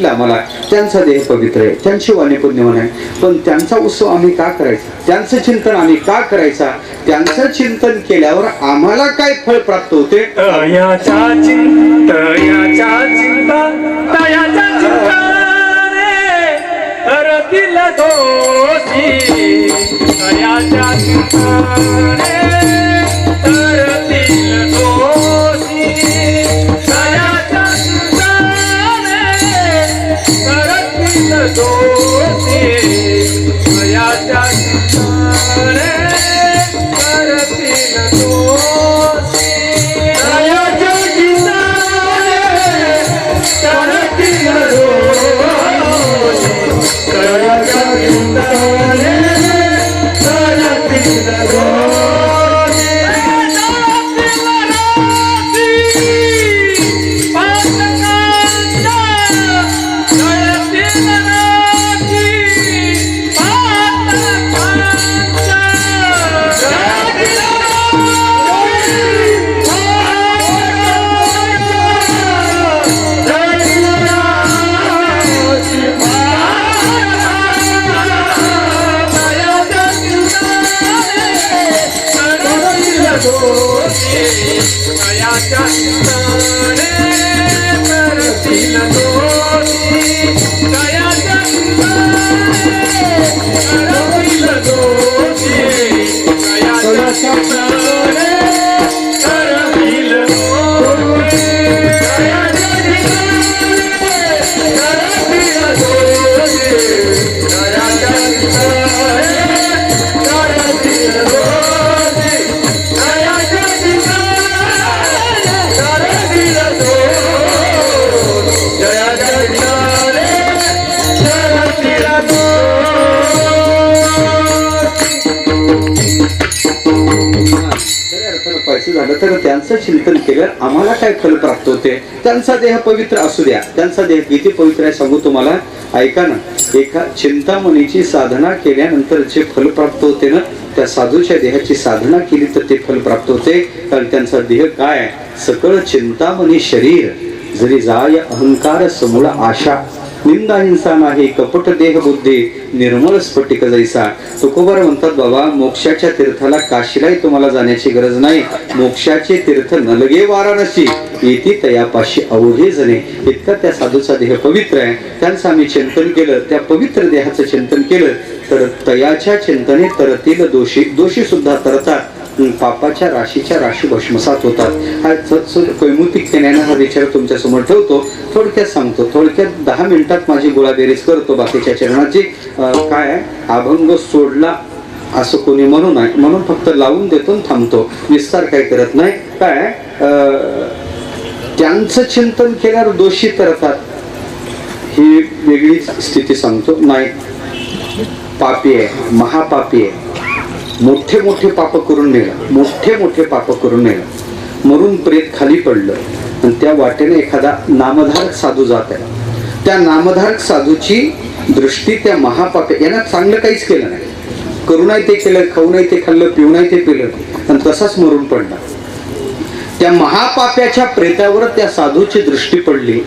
म्हटलं आम्हाला त्यांचा देह पवित्र आहे त्यांची वाणी पुण्यवान आहे पण त्यांचा उत्सव आम्ही का करायचा? त्यांचं चिंतन आम्ही का करायचा? त्यांचं चिंतन केल्यावर आम्हाला काय फळ प्राप्त होते? तयाच्या चिंतयाच्या चिंता तयाच्या चिंता रे दोषी. तयाच्या चिंता रे आम्हाला काय प्राप्त होते? त्यांचा देह पवित्र असू द्या. त्यांचा देह किती पवित्र आहे सांगू तुम्हाला? ऐका ना. एका चिंतामणीची साधना केल्यानंतर जे फल प्राप्त होते ना त्या साधूच्या देहाची साधना केली तर ते फल प्राप्त होते. कारण त्यांचा देह काय सकळ चिंतामणी शरीर. जरी जाय अहंकार समूळ आशा. निंदा हिंसा नाही कपट देह बुद्धी निर्मल स्फटिक जैसा. तुकोबार म्हणतात बाबा मोक्षाच्या तीर्थाला काशीलाही तुम्हाला जाण्याची गरज नाही. मोक्षाचे तीर्थ नलगे वाराणसी. येती तयापाशी अवघे जणे. इतका त्या साधूचा देह पवित्र आहे. त्यांचं आम्ही चिंतन केलं त्या पवित्र देहाचं चिंतन केलं. तर तयाच्या चिंतने तरतील दोषी दोषी सुद्धा तरतात. पापाच्या राशीच्या राशी भस्मसात होतात. हा कैमुतिक केल्यानं हा विचार तुमच्यासमोर ठेवतो. थोडक्यात सांगतो. थोडक्यात दहा मिनिटात माझी गोळाबेरीज करतो बाकीच्या चरणाची. काय? अभंग सोडला असं कोणी म्हणू नये. म्हणून फक्त लावून देतो थांबतो. विस्तार काय करत नाही. काय? त्यांचं चिंतन केल्यावर दोषी करतात. ही वेगळीच स्थिती सांगतो. नाही. पापी आहे. महापापी आहे. मोठे मोठे पाप करून नेलं. मोठे मोठे पाप करून नेलं. मरून प्रेत खाली पडलं. आणि त्या वाटेने एखादा नामधारक साधू जात आहे. त्या नामधारक साधूची दृष्टी त्या महापापे यांना चांगलं काहीच केलं नाही. करू नाही ते केलं खाऊ नाही ते खाल्लं पिऊ नाही ते पिलं. आणि तसाच मरून पडला. त्या महापाप्याच्या प्रेतावर त्या साधूची दृष्टी पडली.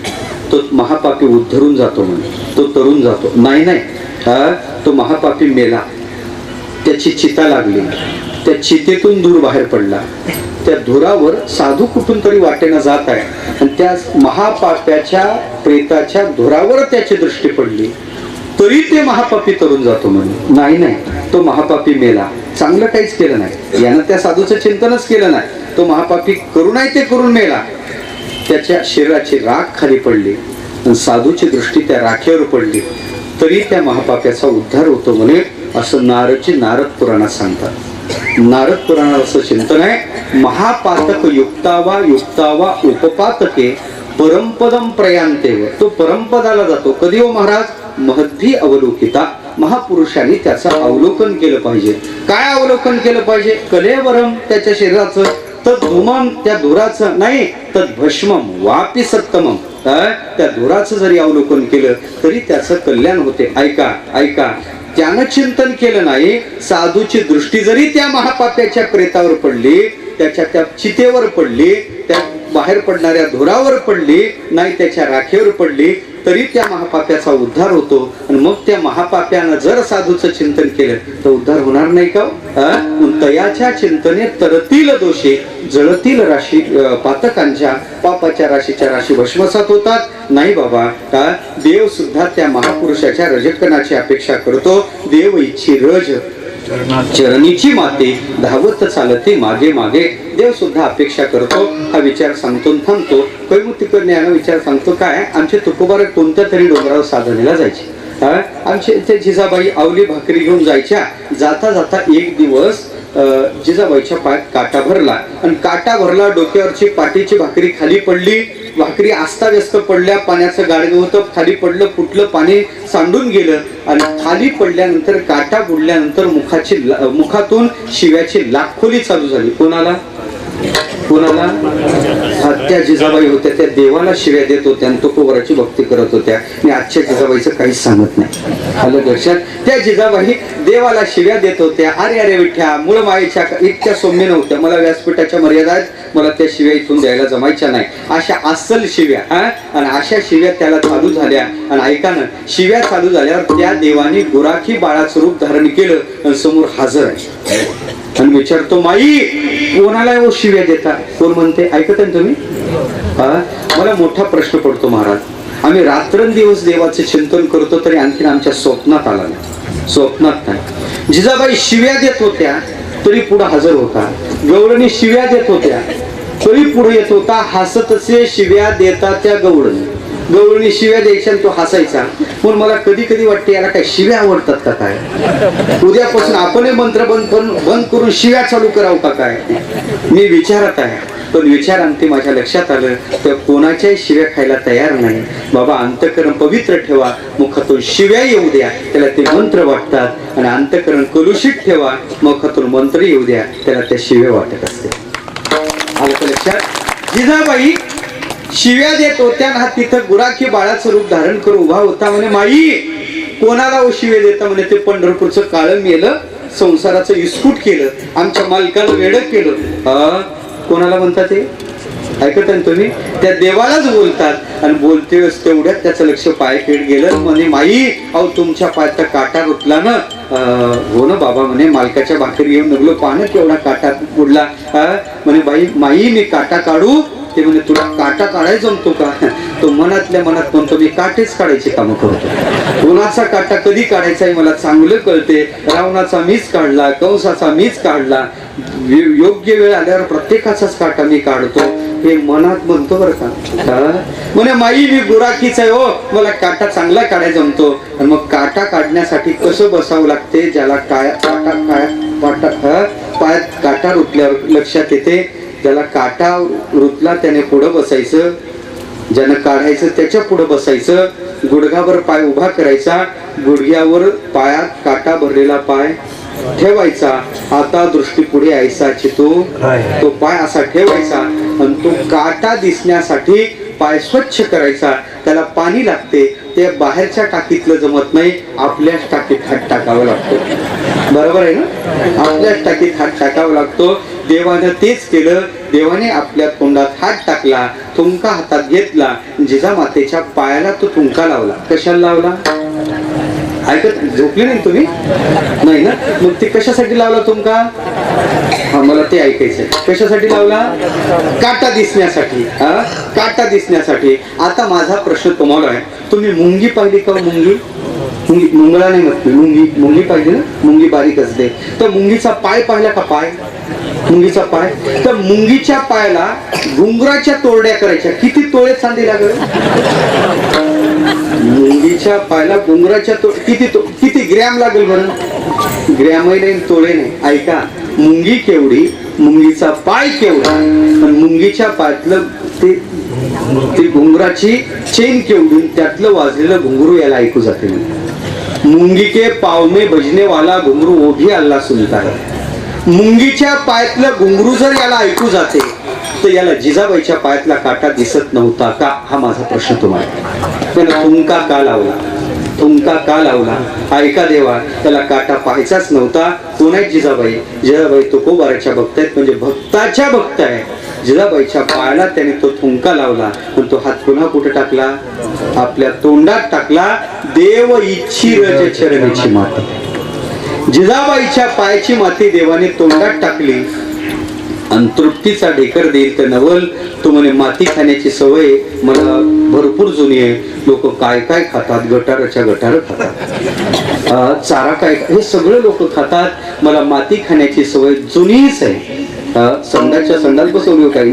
तो महापापी उद्धरून जातो म्हणे. तो तरुण जातो. नाही नाही. हा, तो महापापी मेला. त्याची चिता लागली. त्या चितेतून धूर बाहेर पडला. त्या धुरावर साधू कुठून तरी वाटेनं जात आहे. आणि त्या महापाप्याच्या प्रेताच्या धुरावर त्याची दृष्टी पडली. तरी ते महापापी तरुण जातो म्हणे. नाही नाही. तो महापापी मेला. चांगलं काहीच केलं नाही. यानं त्या साधूचं चिंतनच केलं नाही. तो महापापी करूनही ते करून मेला. त्याच्या शरीराची राख खाली पडली. आणि साधूची दृष्टी त्या राखेवर पडली. तरी त्या महापाप्याचा उद्धार होतो म्हणे. असं नारची नारद पुराणात सांगतात. नारद पुराणात असं चिंतन आहे महापातक युक्तावा युक्तावा उपपातके परमपदम प्रयांते तो परमपदाला जातो. कधी हो महाराज? महद्भी अवलोकिता. महापुरुषांनी त्याचं अवलोकन केलं पाहिजे. काय अवलोकन केलं पाहिजे? कलेवरम त्याच्या शरीराचं. तर धुमम त्या धुराचं नाही तर भस्मम वापी सत्तमम त्या धुराचं जरी अवलोकन केलं तरी त्याचं कल्याण होते. ऐका ऐका. ज्यानं चिंतन केलं नाही. साधूची दृष्टी जरी त्या महापाप्याच्या प्रेतावर पडली त्याच्या त्या चितेवर पडली त्या बाहेर पडणाऱ्या धुरावर पडली नाही त्याच्या राखेवर पडली तरी त्या महापाप्याचा उद्धार होतो. आणि मग त्या महापाप्यानं जर साधूचं चिंतन केलं तर उद्धार होणार नाही का हो? तयाच्या चिंतने तरतील दोषे जळतील राशी पातकांच्या पापाच्या राशीच्या राशी भस्मसात होतात. नाही बाबा का देव सुद्धा त्या महापुरुषाच्या रजकनाची अपेक्षा करतो. देव इच्छी रज चरणीची माते धावत चालते मागे मागे. देव सुद्धा अपेक्षा करतो. हा विचार सांगतो थांबतो. कैमुतिकर ज्ञान विचार सांगतो काय? आमचे तुकोबार कोणत्या तरी डोंगरावर साधनेला जायचे. आमचे ते जिजाबाई आवली भाकरी घेऊन जायच्या. जाता जाता एक दिवस अं, जिजाबाईच्या पायात काटा भरला. आणि काटा भरला डोक्यावरची पाठीची भाकरी खाली पडली. भाकरी अस्ताव्यस्त पडल्या पाण्याचं गाडगं होतं खाली पडलं फुटलं पाणी सांडून गेलं आणि खाली पडल्यानंतर काटा बुडल्यानंतर मुखाची मुखातून शिव्याची लाखोली चालू झाली. कोणाला? कोणाला? त्या जिजाबाई होत्या त्या देवाला शिव्या देत होत्या आणि तुकोबराची भक्ती करत होत्या. मी आजच्या जिजाबाईचं काहीच सांगत नाही. आलं लक्षात त्या जिजाबाई देवाला शिव्या देत होत्या. अरे अरे विठ्या मूळ मायेच्या इतक्या सौम्य नव्हत्या. मला व्यासपीठाच्या मर्यादा आहेत. मला त्या शिव्या इथून द्यायला जमायच्या नाही. अशा अस्सल शिव्या हा? आणि अशा शिव्या त्याला चालू झाल्या. आणि ऐकानं शिव्या चालू झाल्यावर त्या देवाने गुराखी बाळाचं रूप धारण केलं आणि समोर हजर आहे. आणि विचारतो माई कोणाला ओ शिव्या देता? कोण म्हणते? ऐकत आहे ना तुम्ही? मला मोठा प्रश्न पडतो महाराज. आम्ही रात्रंदिवस देवाचे चिंतन करतो तरी आणखीन आमच्या स्वप्नात आला नाही. स्वप्नात नाही. जिजाबाई शिव्या देत होत्या तरी पुढे हजर होता. गवळणी शिव्या देत होत्या तरी पुढे येत होता. हसतसे शिव्या देता त्या गवळणी. गवळणी शिव्या द्यायच्या तो हसायचा. पण मला कधी कधी वाटते याला काय शिव्या आवडतात का काय? उद्यापासून आपणही मंत्र बंद बंद करून शिव्या चालू करावं का काय? मी विचारत आहे. पण विचार अंती माझ्या लक्षात आलं तर कोणाच्याही शिव्या खायला तयार नाही. बाबा अंतकरण पवित्र ठेवा. मुखातून शिव्या येऊ द्या. त्याला ते मंत्र वाटतात. आणि अंतकरण कलुषित ठेवा. मुखातून मंत्र येऊ द्या. त्याला त्या शिव्या वाटत असते आलं लक्षात? जिजाबाई शिव्या देत होत्या ना तिथं गुराखी बाळाचं रूप धारण करून उभा होता म्हणे माई कोणाला ओ शिवे देता? म्हणे ते पंढरपूरचं काळ मेलं संसाराचं इस्कूट केलं आमच्या मालकाला वेळ केलं. कोणाला म्हणतात ते? ऐकत आहे तुम्ही? त्या देवालाच बोलतात आणि बोलते वेळेस तेवढ्यात त्याचं लक्ष पायखेड गेलं. म्हणे माई अहो तुमच्या पायात काटा रुतला ना. हो ना बाबा म्हणे मालकाच्या भाकरी घेऊन निघलो पाहणं केवढा काटा उडला. म्हणे बाई माई मी काटा काढू ते म्हणे तुला काटा काढायला जमतो का? तो मनातल्या मनात म्हणतो मी काटेच काढायची कामं करतो. कोणाचा काटा कधी काढायचा हे मला चांगलं कळते. रावणाचा मीच काढला कंसाचा मीच काढला. योग्य वेळ आल्यावर प्रत्येकाचाच काटा मी काढतो. हे मनात म्हणतो बरं का. म्हणे माई मी गुराखीच आहे हो. मला काटा चांगला काढायला जमतो. आणि मग काटा काढण्यासाठी कसं बसावं लागते? ज्याला काय काटा काय वाटा पायात काटा रुटल्यावर लक्षात येते. ज्याला काटा रुतला त्याने पुढं बसायचं ज्यानं काढायचं त्याच्या पुढं बसायचं गुडघावर पाय उभा करायचा गुडघ्यावर पायात काटा भरलेला पाय ठेवायचा. आता दृष्टी पुढे यायचा तो तो पाय असा ठेवायचा आणि तो काटा दिसण्यासाठी पाय स्वच्छ करायचा. त्याला पाणी लागते ते बाहेरच्या टाकीतलं जमत नाही आपल्याच टाकीत हात टाकावं लागतं. बरोबर आहे ना? आपल्याच टाकीत हात टाकावा लागतो. देवानं तेच केलं. देवाने आपल्या तोंडात हात टाकला तुमका हातात घेतला. जिजामातेच्या पायाला तो तुमका लावला. कशाला लावला? ऐकत झोपली नाही तुम्ही? नाही ना? मग ते कशासाठी लावला तुमका? हा मला ते ऐकायचंय. कशासाठी लावला? काटा दिसण्यासाठी. हा? काटा दिसण्यासाठी. आता माझा प्रश्न तुम्हाला आहे. तुम्ही मुंगी पाहिली का हो मुंगी? मुंगी मुंगळा नाही म्हणते मुंगी मुंगी पाहिली ना? मुंगी बारीक असते. तर मुंगीचा पाय पाहिला का पाय? मुंगीचा पाय. तर मुंगीच्या पायाला घुंगराच्या तोरड्या करायच्या. किती तोळे चांदी लागल? मुंगीच्या पायाला घुंगराच्या तो किती तो किती ग्रॅम लागेल बरं? ग्रॅमही नाही तोळे नाही. ऐका मुंगी केवढी? मुंगीचा पाय केवढा? पण मुंगीच्या पायातलं ते ती घुंगराची चेन केवढी? त्यातलं वाजलेलं घुंगरू याला ऐकू जाते मुंगी के पाव में बजने वाला घुंगरू वो भी अल्लाह सुनता है. मुंगीच्या पायातलं घुंगरू जर याला ऐकू जाते तर याला जिजाबाईच्या पायातला काटा दिसत नव्हता का? हा माझा प्रश्न तुम्हाला. त्याला तुमका का लावला? तुमका का लावला? ऐका देवा त्याला काटा पाहायचाच नव्हता. तो नाही जिजाबाई? जिजाबाई तुकोबाराच्या भक्त आहेत म्हणजे भक्ताच्या भक्त आहे. जिजाबाईच्या पायाला त्याने तो थुंका लावला पण तो हात पुन्हा कुठे टाकला? आपल्या तोंडात टाकला. देव इच्छी रज चरणीची जिजाबाईच्या पायाची माती देवाने तोंडात टाकली. आणि तृप्तीचा ढेकर देईल तर नवल. तो म्हणे माती खाण्याची सवय मला भरपूर जुनी आहे. लोक काय काय खातात? गटाराच्या गटार खातात. चारा काय? हे सगळे लोक खातात. मला माती खाण्याची सवय जुनीच आहे. अं, संदर्भ सोडू काही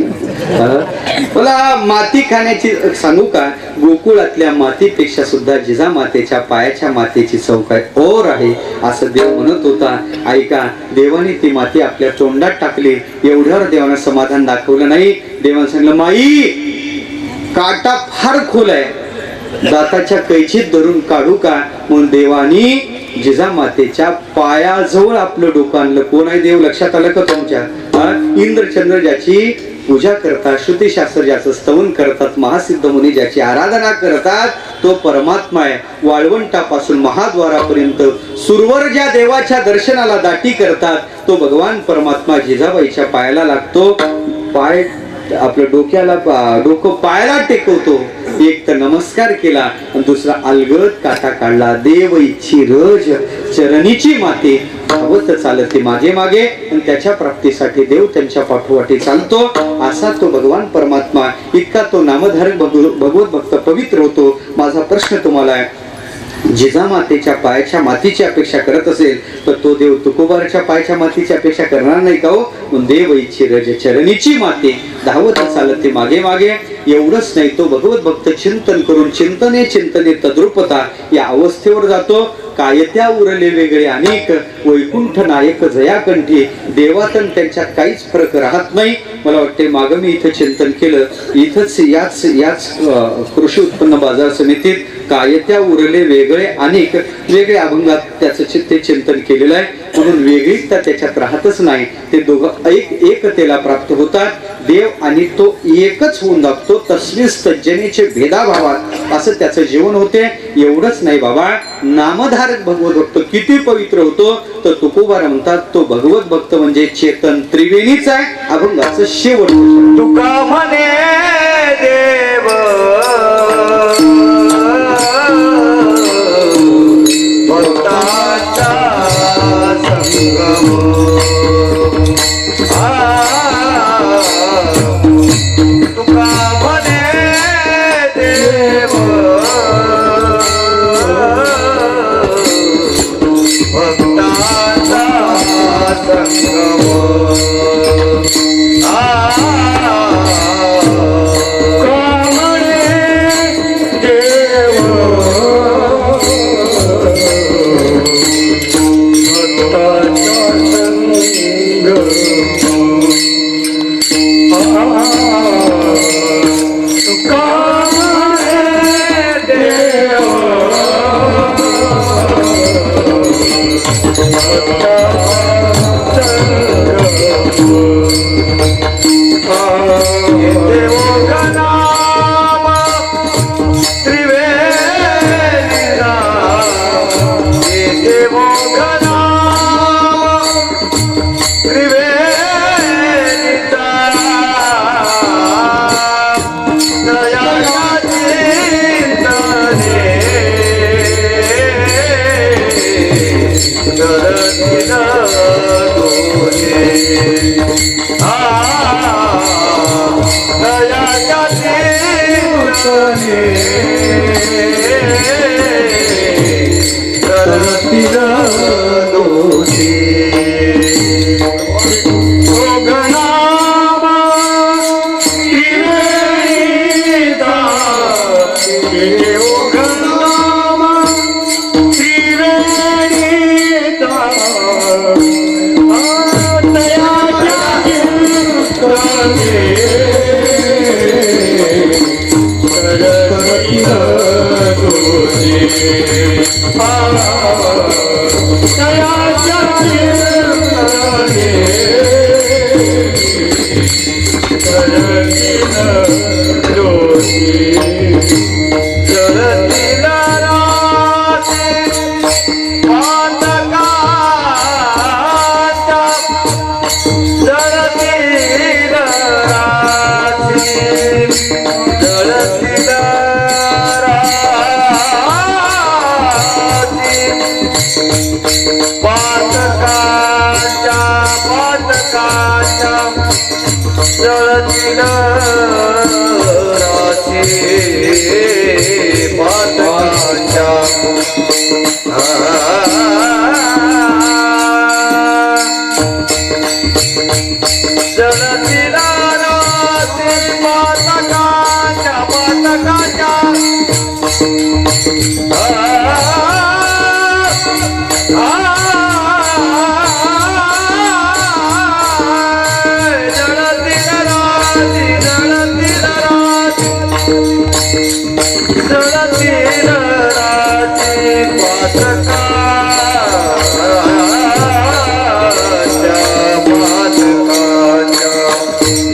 मला माती खाण्याची सांगू का? गोकुळातल्या मातीपेक्षा सुद्धा जिजा मातेच्या पायाच्या मातेची चव काय ओर आहे असं देव म्हणत होता. ऐका देवाने ती माती आपल्या तोंडात टाकली. एवढ्यावर देवानं समाधान दाखवलं नाही. देवाने सांगलं माई काटा फार खोल आहे. दाताच्या कैचीत धरून काढू का? म्हणून देवानी जिजामातेच्या पायाजवळ आपलं डोकं आणलं. कोण आहे देव? लक्षात आलं का तुमच्या? हा? इंद्रचंद्र ज्याची पूजा करतात श्रुतीशास्त्र ज्याचं स्तवन करतात महासिद्ध मुनी ज्याची आराधना करतात तो परमात्मा आहे वाळवंटापासून महाद्वारापर्यंत सुरवर ज्या देवाच्या दर्शनाला दाटी करतात तो भगवान परमात्मा जिजाबाईच्या पायाला लागतो पाय आपल्या डोक्याला डोकं पायाला टेकवतो एक तर नमस्कार केला आणि दुसरा अलगद काटा काढला. देव इच्छी रज चरणीची माते. धावत चालते मागे मागे आणि त्याच्या प्राप्तीसाठी देव त्यांच्या पाठोपाठी चालतो. असा तो भगवान परमात्मा. इतका तो नामधारक भगवत भक्त पवित्र होतो. माझा प्रश्न तुम्हाला आहे जिजामातेच्या पायाच्या मातीची अपेक्षा करत असेल तर तो देव तुकोबारच्या पायाच्या मातीची अपेक्षा करणार नाही का हो? देव इच्छी रज चरणीची माते धावत ते मागे मागे. एवढंच नाही तो भगवत भक्त चिंतन करून चिंतने चिंतने तद्रुपता या अवस्थेवर जातो. कायत्या उरले वेगळे अनेक. वैकुंठ नायक जयाकंठी. देवातन त्यांच्यात काहीच फरक राहत नाही. मला वाटते माग मी इथं चिंतन केलं. इथंच याच याच अं, कृषी उत्पन्न बाजार समितीत कायत्या उरले वेगळे अनेक. वेगळ्या अभंगात त्याचं ते चिंतन केलेलं आहे. म्हणून वेगळीच त्याच्यात राहतच नाही. ते दोघं एक एकतेला प्राप्त होतात. देव आणि तो एकच होऊन दाखतो तसलीच तज्जनीचे भेदाभावात असं त्याचं जीवन होते. एवढंच नाही बाबा नामधारक भगवत भक्त किती पवित्र होतो. तर तुकोबार म्हणतात तो भगवत भक्त म्हणजे चेतन त्रिवेणीच आहे अभंगाचं शेवट. तुका म्हणे देव. भक्ताचा संगम. जळतील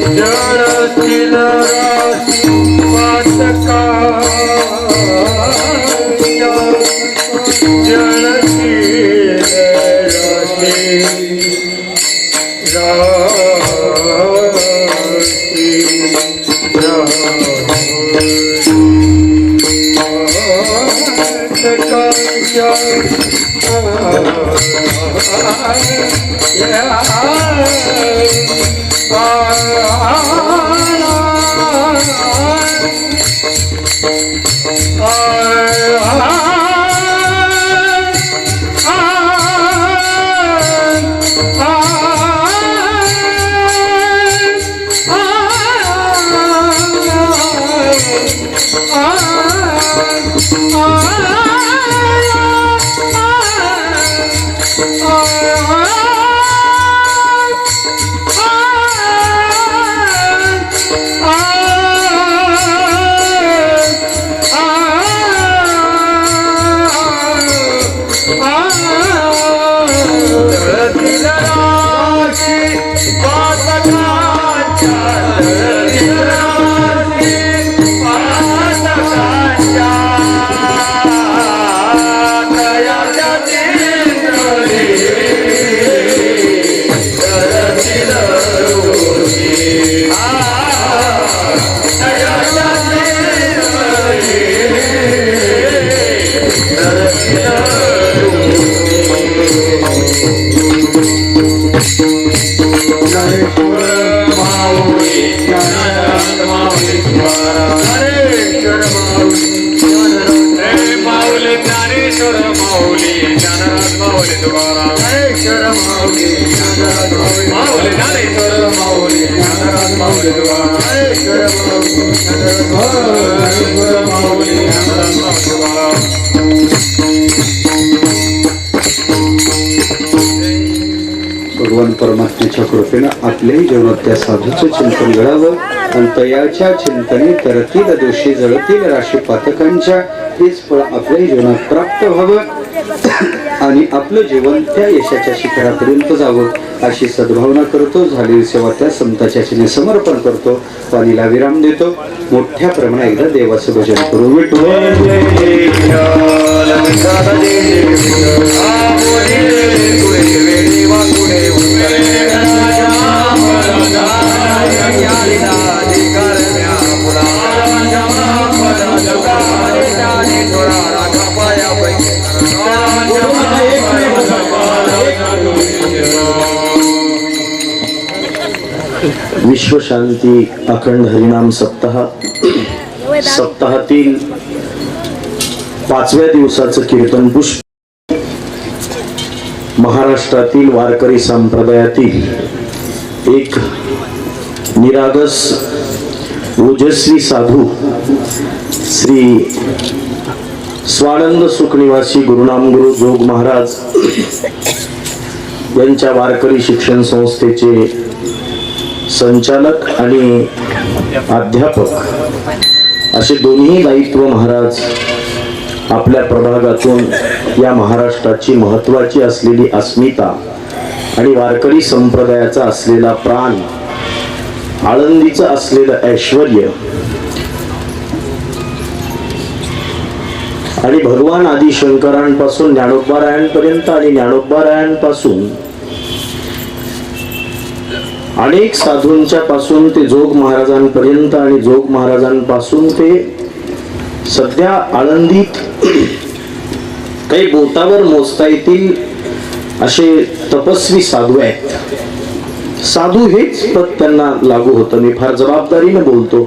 जळतील Oh कृपेनं आपल्याही जीवनात त्या साधूचं चिंतन घडावं आणि तयाच्या चिंतने तरतील दोषी जळतील राशी पातकांच्या हेच फळ आपल्याही जीवनात प्राप्त व्हावं आणि आपलं जीवन त्या यशाच्या शिखरापर्यंत जावं अशी सद्भावना करतो झालेली सेवा त्या संताच्या चिने समर्पण करतो पाणीला विराम देतो. मोठ्या प्रमाणात एकदा देवाचं भजन करू विठ्ठल विश्वशांती अखंड हरिनाम सप्ताह. सप्ताहातील पाचव्या दिवसाचं कीर्तन पुष्प महाराष्ट्रातील वारकरी संप्रदायातील एक निरागस ओजस्वी साधू श्री स्वानंद सुखनिवासी गुरुनाम गुरु जोग महाराज यांच्या वारकरी शिक्षण संस्थेचे संचालक आणि अध्यापक असे दोन्ही दायित्व महाराज आपल्या प्रभागातून या महाराष्ट्राची महत्वाची असलेली अस्मिता आणि वारकरी संप्रदायाचा असलेला प्राण आळंदीचं असलेलं ऐश्वर आणि भगवान आदी शंकरांपासून ज्ञानोबारायांपर्यंत आणि ज्ञानोबारायांपासून अनेक साधूंच्या पासून ते जोग महाराजांपर्यंत आणि जोग महाराजांपासून ते सध्या आळंदीत काही बोटावर मोजता येतील असे तपस्वी साधू आहेत. साधू हेच पद त्यांना लागू होतं. मी फार जबाबदारीने बोलतो.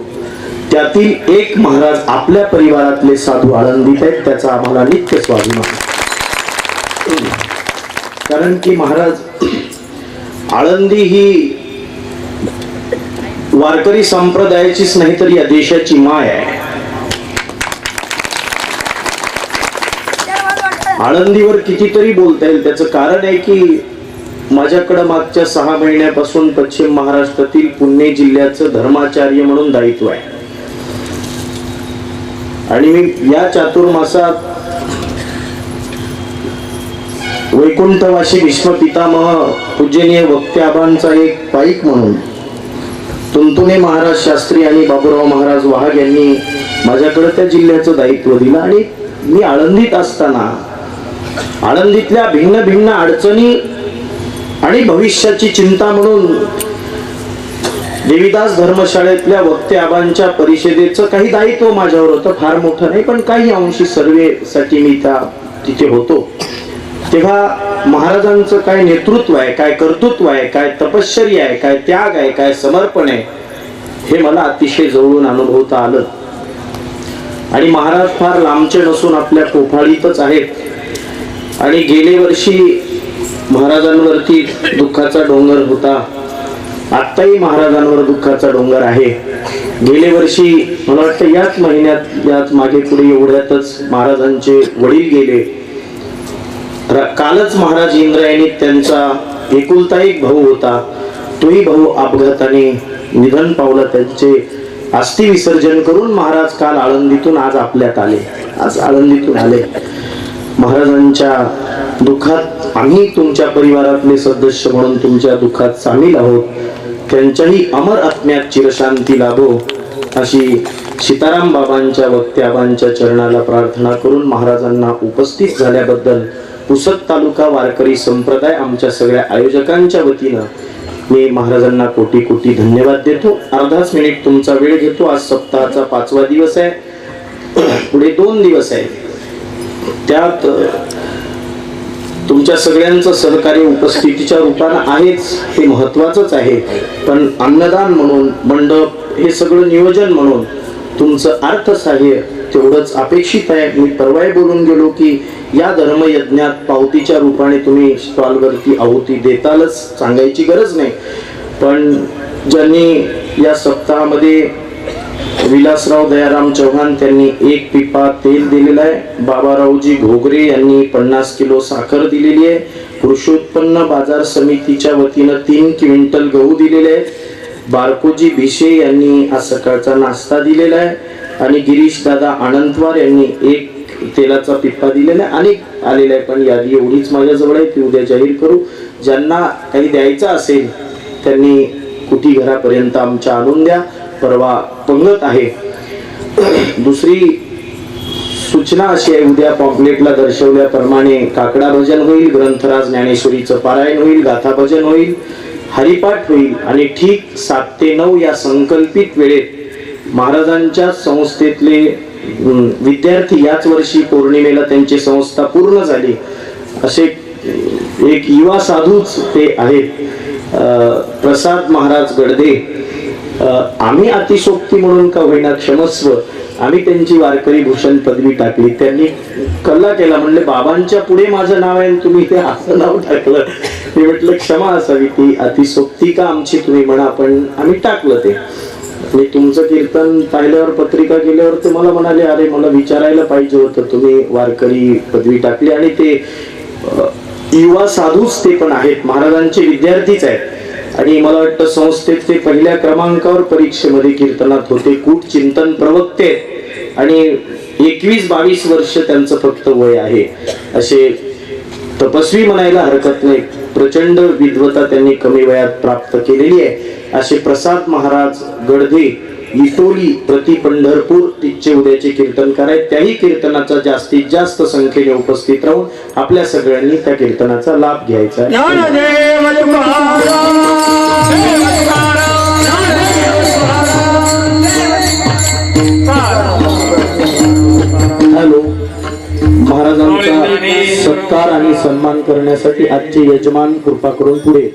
त्यातील एक महाराज आपल्या परिवारातले साधू आनंदीत आहेत. त्याचा आम्हाला नित्य स्वाभिमान कारण की महाराज आळंदी ही वारकरी संप्रदायाचीच नाही तर या देशाची माय आहे. आळंदीवर कितीतरी बोलता येईल. त्याचं कारण आहे की माझ्याकडं मागच्या सहा महिन्यापासून पश्चिम महाराष्ट्रातील पुणे जिल्ह्याचं धर्माचार्य म्हणून दायित्व आहे. आणि मी या चातुर्मासात वैकुंठवासी भीष्म पितामह पूजनीय वक्त्याबांचा एक पाईक म्हणून. तुंतुने महाराज शास्त्री आणि बाबूराव महाराज वाघ यांनी माझ्याकडे त्या जिल्ह्याचं दायित्व दिलं आणि मी आळंदीत असताना आळंदीतल्या भिन्न भिन्न अडचणी आणि भविष्याची चिंता म्हणून देवीदास धर्मशाळेतल्या वक्ते आबांच्या परिषदेचं काही दायित्व माझ्यावर होतं फार मोठं नाही पण काही अंशी सर्वेसाठी मी त्या तिथे होतो. तेव्हा महाराजांचं काय नेतृत्व आहे काय कर्तृत्व आहे काय तपश्चर्या आहे काय त्याग आहे काय समर्पण आहे हे मला अतिशय जवळून अनुभवता आलं. आणि महाराज फार लांबचे नसून आपल्या कोफाळीतच आहेत. आणि गेले वर्षी महाराजांवरती दुःखाचा डोंगर होता. आत्ताही महाराजांवर दुःखाचा डोंगर आहे. गेले वर्षी मला वाटतं याच महिन्यात याच मागे पुढे एवढ्यातच महाराजांचे वडील गेले. कालच महाराज इंद्रायणी त्यांचा एकुलता एक भाऊ होता. तोही भाऊ अपघाताने निधन पावलं. त्यांचे अस्थि विसर्जन करून महाराज काल आळंदीतून आज आपल्यात आले. आज आळंदीतून आले. महाराजांच्या दुःखात आम्ही तुमच्या परिवारातले सदस्य म्हणून तुमच्या दुःखात सामील आहोत. त्यांच्याही अमर आत्म्यात चिरशांती लाभो अशी सीताराम बाबांच्या वक्त्याबांच्या चरणाला प्रार्थना करून महाराजांना उपस्थित झाल्याबद्दल पुसद तालुका वारकरी संप्रदाय आमच्या सगळ्या आयोजकांच्या वतीनं मी महाराजांना कोटी कोटी धन्यवाद देतो. अर्धाच मिनिट तुमचा वेळ घेतो. आज सप्ताहाचा पाचवा दिवस आहे. पुढे दोन दिवस आहे. त्यात तुमच्या सगळ्यांचं सहकार्य उपस्थितीच्या रूपानं आहेच. हे महत्वाचंच आहे. पण अन्नदान म्हणून मंडप हे सगळं नियोजन म्हणून तुमचं अर्थसहाय्य तेवढंच अपेक्षित आहे. मी परवाही बोलून गेलो की या धर्मयज्ञात पावतीच्या रूपाने तुम्ही स्टॉलवरती आहुती देतालच सांगायची गरज नाही. पण ज्यांनी या सप्ताहामध्ये विलासराव दयाराम चव्हाण त्यांनी एक पिपा तेल दिलेला आहे. बाबारावजी घोगरे यांनी पन्नास किलो साखर दिलेली आहे. कृषी बाजार समितीच्या वतीनं तीन क्विंटल गहू दिलेले आहेत. बारकोजी भिशे यांनी आज सकाळचा नाश्ता दिलेला आहे. आणि गिरीश दादा आनंदवार यांनी एक तेलाचा पिप्पा दिलेला आहे. अनेक आलेला आहे पण यादी एवढीच माझ्याजवळ आहे ती उद्या जाहीर करू. ज्यांना काही द्यायचं असेल त्यांनी कुठी घरापर्यंत आमच्या आणून द्या. परवा पंगत आहे. दुसरी सूचना अशी आहे उद्या पॉम्पलेटला दर्शवल्याप्रमाणे काकडा भजन होईल ग्रंथराज ज्ञानेश्वरीचं पारायण होईल गाथा भजन होईल हरिपाठ होईल. आणि ठीक सात ते नऊ या संकल्पित वेळेत महाराजांच्या संस्थेतले विद्यार्थी याच वर्षी पौर्णिमेला त्यांची संस्था पूर्ण झाली. असे एक युवा साधूच ते आहेत. प्रसाद महाराज गडदे. आम्ही अतिशोक्ती म्हणून का होईना क्षमस्व आम्ही त्यांची वारकरी भूषण पदवी टाकली. त्यांनी कल्ला केला म्हणले बाबांच्या पुढे माझं नाव आहे तुम्ही ते असं नाव टाकलं. मी म्हटलं क्षमा असावी ती अतिशोक्ती का आमची तुम्ही म्हणा पण आम्ही टाकलं ते. मी तुमचं कीर्तन पाहिल्यावर पत्रिका गेल्यावर ते मला म्हणाले अरे मला विचारायला पाहिजे होतं. तुम्ही वारकरी पदवी टाकली आणि ते युवा साधूच ते पण आहेत. महाराजांचे विद्यार्थीच आहेत. आणि मला वाटतं संस्थेत ते पहिल्या क्रमांकावर परीक्षेमध्ये कीर्तनात होते. कूट चिंतन प्रवक्ते आणि एकवीस बावीस वर्ष त्यांचं फक्त वय आहे. असे तपस्वी म्हणायला हरकत नाही. प्रचंड विद्वता त्यांनी कमी वयात प्राप्त केलेली आहे. असे प्रसाद महाराज गडधे इटोली प्रति पंढरपूर तिचे उद्याचे कीर्तनकार आहेत. त्याही कीर्तनाचा जास्तीत जास्त संख्येने उपस्थित राहून आपल्या सगळ्यांनी त्या कीर्तनाचा लाभ घ्यायचा आहे. सत्कार आणि सन्मान करण्यासाठी आजचे यजमान कृपा करून पुढे.